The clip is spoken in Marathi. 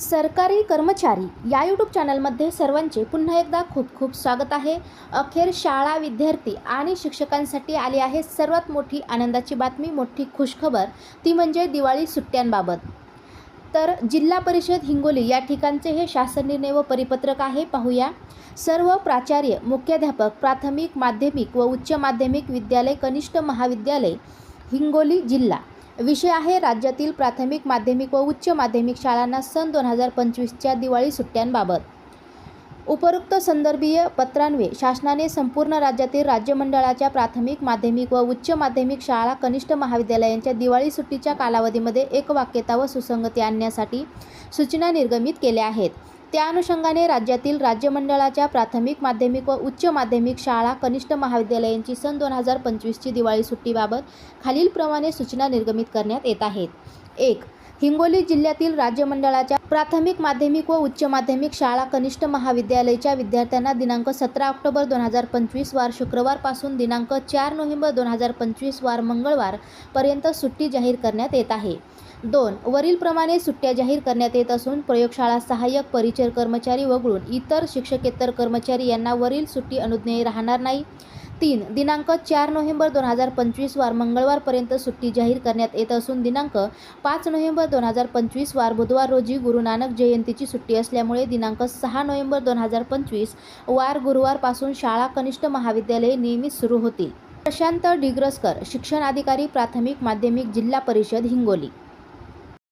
सरकारी कर्मचारी या यूट्यूब चॅनलमध्ये सर्वांचे पुन्हा एकदा खूप खूप स्वागत आहे. अखेर शाळा विद्यार्थी आणि शिक्षकांसाठी आली आहे सर्वात मोठी आनंदाची बातमी मोठी खुशखबर. ती म्हणजे दिवाळी सुट्ट्यांबाबत. तर जिल्हा परिषद हिंगोली या ठिकाणचे हे शासन निर्णय व परिपत्रक आहे. पाहूया. सर्व प्राचार्य मुख्याध्यापक प्राथमिक माध्यमिक व उच्च माध्यमिक विद्यालय कनिष्ठ महाविद्यालय हिंगोली जिल्हा. विषय आहे राज्यातील प्राथमिक माध्यमिक व उच्च माध्यमिक शाळांना सन दोन हजार पंचवीसच्या दिवाळी सुट्ट्यांबाबत. उपरोक्त संदर्भीय पत्रान्वये शासनाने संपूर्ण राज्यातील राज्यमंडळाच्या प्राथमिक माध्यमिक व उच्च माध्यमिक शाळा कनिष्ठ महाविद्यालयांच्या दिवाळी सुट्टीच्या कालावधीमध्ये एकवाक्यता व सुसंगती आणण्यासाठी सूचना निर्गमित केल्या आहेत. त्या अनुषंगाने राज्यातील राज्यमंडळाच्या प्राथमिक माध्यमिक व उच्च माध्यमिक शाळा कनिष्ठ महाविद्यालयांची सन दोन हजार पंचवीसची दिवाळी सुट्टीबाबत खालीलप्रमाणे सूचना निर्गमित करण्यात येत आहेत. एक हिंगोली जिल्ह्यातील राज्यमंडळाच्या प्राथमिक माध्यमिक व उच्च माध्यमिक शाळा कनिष्ठ महाविद्यालयाच्या विद्यार्थ्यांना दिनांक सतरा ऑक्टोबर दोन हजार पंचवीस वार शुक्रवारपासून दिनांक चार नोव्हेंबर दोन हजार पंचवीस वार मंगळवारपर्यंत सुट्टी जाहीर करण्यात येत आहे. दोन वरीलप्रमाणे सुट्ट्या जाहीर करण्यात येत असून प्रयोगशाळा सहाय्यक परिचर कर्मचारी वगळून इतर शिक्षकेतर कर्मचारी यांना वरील सुट्टी अनुज्ञेय राहणार नाही. तीन दिनांक चार नोव्हेंबर दोन हजार पंचवीसवार मंगळवारपर्यंत सुट्टी जाहीर करण्यात येत असून दिनांक पाच नोव्हेंबर दोन हजार पंचवीसवार बुधवार रोजी गुरु नानक जयंतीची सुट्टी असल्यामुळे दिनांक सहा नोव्हेंबर दोन हजार पंचवीस वार गुरुवारपासून शाळा कनिष्ठ महाविद्यालये नियमित सुरू होतील. प्रशांत डिग्रसकर शिक्षण अधिकारी प्राथमिक माध्यमिक जिल्हा परिषद हिंगोली.